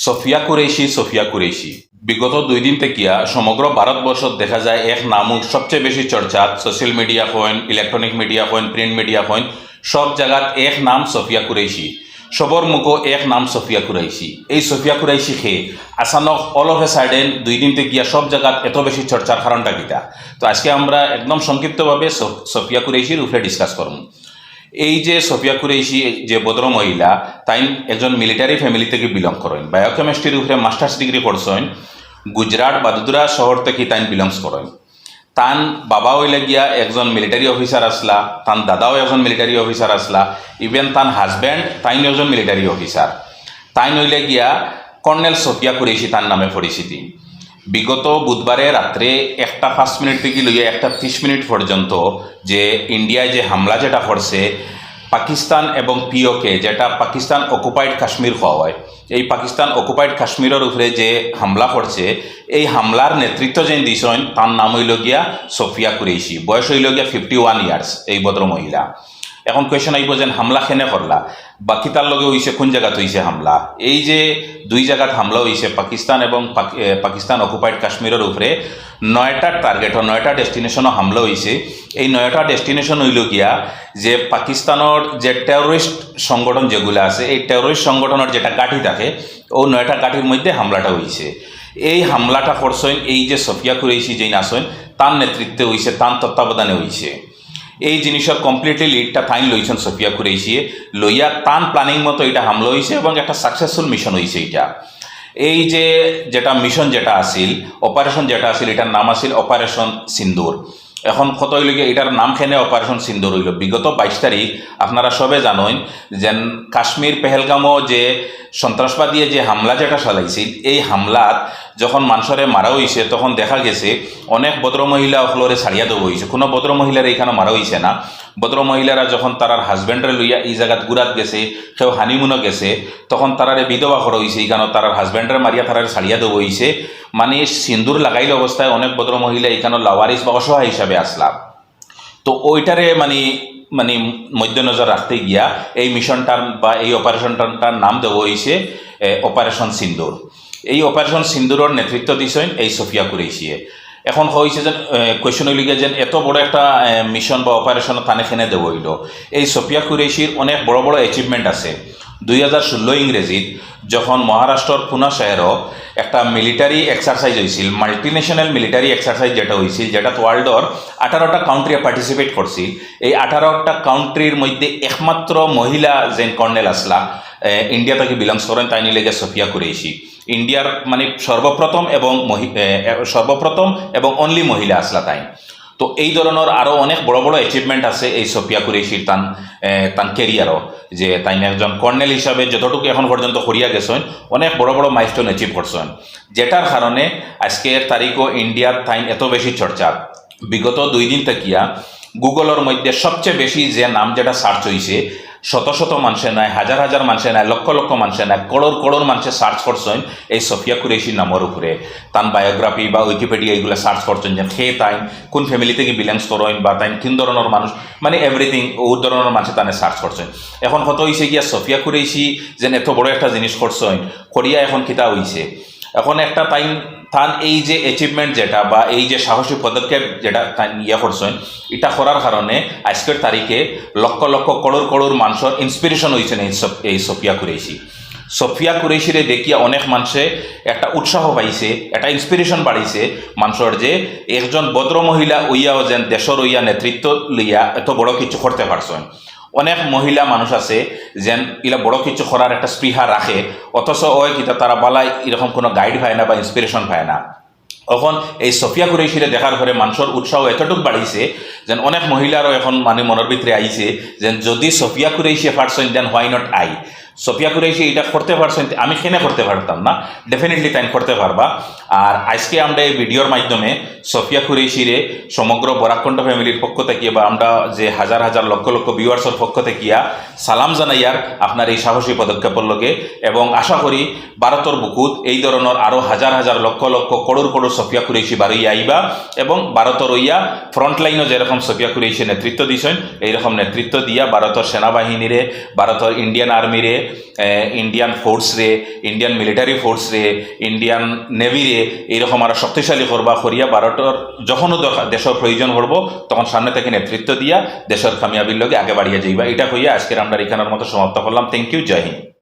সফিয়া কুরেশি সফিয়া কুরেশি বিগত দুই দিন থেকিয়া সমগ্র ভারতবর্ষ দেখা যায় এক নামক সবচেয়ে বেশি চর্চা সোশ্যাল মিডিয়া হইন ইলেকট্রনিক মিডিয়া হইন প্রিন্ট মিডিয়া হইন সব জায়গাত এক নাম সফিয়া কুরেশি সবর মুখো এক নাম সফিয়া কুরাইশি। এই সফিয়া কুরাইশি খেয়ে আসানক অল অফ এ সাইডেন দুই দিন থেকে সব জায়গাত এত বেশি চর্চার কারণটা কিটা তো আজকে আমরা একদম সংক্ষিপ্তভাবে সফ- সফিয়া কুরাইশির উপরে ডিসকাস করব এই যে সফিয়া কুরেইশি যে ভদ্র মহিলা, তাই একজন মিলিটারি ফ্যামিলি থেকে বিলং করেন। বায়োকেমিস্ট্রির উপরে মাস্টার্স ডিগ্রি করছেন গুজরাট বাদুদুরা শহর থেকে তাই বিলংস করেন। তান বাবা হইলে গিয়া একজন মিলিটারি অফিসার আসলা, তান দাদাও একজন মিলিটারি অফিসার আসলা ইভেন তান হাজব্যান্ড তাইন একজন মিলিটারি অফিসার তাই নইলে গিয়া কর্নেল সফিয়া কুরেশি তার নামে পরিচিতি। বিগত বুধবারে রাত্রে একটা পাঁচ মিনিট থেকে লইয়া একটা ত্রিশ মিনিট পর্যন্ত যে ইন্ডিয়ায় যে হামলা যেটা করছে, পাকিস্তান এবং পিওকে যেটা পাকিস্তান অকুপাইড কাশ্মীর হওয়া হয়, এই পাকিস্তান অকুপাইড কাশ্মীরের উপরে যে হামলা করছে, এই হামলার নেতৃত্ব যে দিছেন তার নাম হইল গিয়া সফিয়া কুরেশি, বয়স হইল গিয়া ফিফটি ওয়ান ইয়ার্স এই ভদ্র মহিলা এখন কোয়েশন আইব যে হামলা কেনে করলা বাকি তার লগে হইছে কোন জায়গাত হইছে হামলা? এই যে দুই জায়গাত হামলা হইছে পাকিস্তান এবং পাকিস্তান অকুপাইড কাশ্মীরের উপরে নয়টা টার্গেট নয়টা ডেস্টিনেশনও হামলা হইছে এই নয়টা ডেস্টিনেশন হইল গিয়া যে পাকিস্তানের যে টেরোরিস্ট সংগঠন যেগুলো আছে, এই টেরোরিস্ট সংগঠনের যেটা গাঠি থাকে ও নয়টা গাঠির মধ্যে হামলাটা হইছে এই হামলাটা করছেন এই যে সফিয়া কুরেশি যেই নাচেন তার নেতৃত্বে হইছে তার তত্ত্বাবধানে হইছে এই জিনিসের কমপ্লিটলি লিডটা তাইন লইছেন সফিয়া কুরেশিয়ে লইয়া তান প্ল্যানিং মতো এটা হামলা হয়েছে এবং একটা সাকসেসফুল মিশন হয়েছে এটা। এই যে যেটা মিশন যেটা আসিল অপারেশন যেটা আসিল এটার নাম আসিল অপারেশন সিন্দুর। এখন কত হইল গিয়ে এটার নাম খেনে অপারেশন সিন্দুর হইল? বিগত বাইশ তারিখ আপনারা সবে জানেন যে কাশ্মীর, পেহেলগামও যে সন্ত্রাসবাদীয়ে যে হামলা যেটা চালাইছিল এই হামলাত যখন মানুষরে মারা হয়েছে তখন দেখা গেছে, অনেক ভদ্র মহিলা হলরে ছাড়িয়া দেওয়া হয়েছে কোনো ভদ্র মহিলার এখানে মারা হয়েছে না। ভদ্র মহিলারা যখন তারার হাজব্যান্ডরে লইয়া এই জায়গাত গুড়াত গেছে, কেউ হানিমুনও গেছে, তখন তারারে বিধবা করা হয়েছে এইখানে তারার হাজব্যান্ডরে মারিয়া তারারে ছাড়িয়া দেওয়া হয়েছে মানে সিন্দুর লাগাইল অবস্থায় অনেক ভদ্র মহিলা এখানে লাওয়ারিস বা অসহায় হিসাবে আসলাম তো ওইটারে মানে মানে মধ্যনজর রাখতে গিয়া এই মিশনটার বা এই অপারেশনটার নাম দেওয়া হয়েছে অপারেশন সিন্দুর। এই অপারেশন সিন্দুরের নেতৃত্ব দিছেন এই সফিয়া কুরেশিয়ে এখন হয়েছে যে কোয়েশন গিয়া যে এত বড় একটা মিশন বা অপারেশন তানে খেনে দেওয়া হইল এই সফিয়া কুরেশির অনেক বড় বড় অ্যাচিভমেন্ট আছে। দুই হাজার ষোলো ইংরেজিত যখন মহারাষ্ট্রর পুনা শহরও একটা মিলিটারি এক্সারসাইজ হয়েছিল মাল্টিনেশনাল মিলিটারি এক্সারসাইজ যেটা হয়েছিল যেটা ওয়ার্ল্ডর আঠারোটা কাউন্ট্রি পার্টিসিপেট করছিল এই আঠারোটা কাউন্ট্রির মধ্যে একমাত্র মহিলা যেন কর্নেল আসলা ইন্ডিয়া থেকে বিলংস করেন তাই নিলে সফিয়া কুরেশি ইন্ডিয়ার মানে সর্বপ্রথম এবং সর্বপ্রথম এবং অনলি মহিলা আসলা তাই। তো এই ধরনের আরও অনেক বড় বড় অ্যাচিভমেন্ট আছে এই সফিয়া কুরেশির তান তান কেরিয়ারও যে তাই একজন কর্নেল হিসাবে যতটুকু এখন পর্যন্ত করিয়া গেছেন, অনেক বড় বড় মাইলস্টোন অ্যাচিভ করছেন। যেটার কারণে আজকের তারিখও ইন্ডিয়ার তাইন এত বেশি চর্চা। বিগত দুই দিন থেকিয়া গুগলের মধ্যে সবচেয়ে বেশি যে নাম যেটা সার্চ হয়েছে শত শত মানুষে নাই হাজার হাজার মানুষে নাই লক্ষ লক্ষ মানুষে নাই করোড় করোড় মানুষে সার্চ করছেন এই সফিয়া কুরেশি নামের উপরে। তান বায়োগ্রাফি বা উইকিপিডিয়া এগুলো সার্চ করছেন যে খেয়ে তাই, কোন ফ্যামিলি থেকে বিলংস করেন বা তাই কোন ধরনের মানুষ মানে এভরিথিং ও ধরনের মানুষে তানে সার্চ করছেন। এখন কত হয়েছে গিয়া সফিয়া কুরেশি যেন এত বড় একটা জিনিস করছেন, করিয়া এখন কিতা হয়েছে এখন একটা তাই তান এই যে অ্যাচিভমেন্ট যেটা বা এই যে সাহসী পদক্ষেপ যেটা ইয়ে করছেন, এটা করার কারণে আজকের তারিখে লক্ষ লক্ষ করোড় করোড় মানুষের ইন্সপিরেশন হয়েছেন এই এই সফিয়া কুরেশি সফিয়া কুরেশিরে দেখিয়া অনেক মানুষে একটা উৎসাহ পাইছে, একটা ইন্সপিরেশন বাড়িছে মানুষের যে একজন ভদ্র মহিলা উইয়াও যেন দেশর উইয়া নেতৃত্ব লইয়া এত বড় কিছু করতে পারছেন। অনেক মহিলা মানুষ আছে যেন ইলা বড় কিছু করার একটা স্পৃহা রাখে। অথচ ওই কিতা তারা বালাই এরকম কোনো গাইড পায় না বা ইন্সপিরেশন পায় না। এখন এই সফিয়া কুরেশিরে দেখার পরে মানুষের উৎসাহ এতটুকু বাড়িছে যেন অনেক মহিলারও এখন মানে মনের ভিতরে আইছে যেন যদি Sofia Qureshi first then why not I Sofia Qureshi এটা করতে পারছেন, আমি কেন করতে পারতাম না? ডেফিনেটলি তাই করতে পারবা। আর আজকে আমরা এই ভিডিওর মাধ্যমে সফিয়া কুরেশিরে সমগ্র বরাকণ্ঠ ফ্যামিলির পক্ষ থেকে বা আমরা যে হাজার হাজার লক্ষ লক্ষ ভিউয়ার্সের পক্ষ থেকে সালাম জানাইয়ার আপনার এই সাহসী পদক্ষেপের লগে। এবং আশা করি ভারতের বুকুত এই ধরনের আরও হাজার হাজার লক্ষ লক্ষ করোড় করোড় সফিয়া কুরেশি বারই আইবা এবং ভারতের ইয়া ফ্রন্ট লাইনও যেরকম সফিয়া কুরেশি নেতৃত্ব দিছেন, এইরকম নেতৃত্ব দিয়া ভারতের সেনাবাহিনীরে, ভারতের ইন্ডিয়ান আর্মিরে ইন্ডিয়ান ফোর্স রে ইন্ডিয়ান মিলিটারি ফোর্স রে ইন্ডিয়ান নেভি রে এইরকম আরও শক্তিশালী করবা, করিয়া ভারতের যখনও দেশের প্রয়োজন পড়ব, তখন সামনে থেকে নেতৃত্ব দিয়া দেশের কামিয়াবির লগে আগে বাড়িয়ে যাইবা। এটা হইয়া আজকের আমরা এখানের মতো সমাপ্ত করলাম। থ্যাংক ইউ জয় হিন্দ।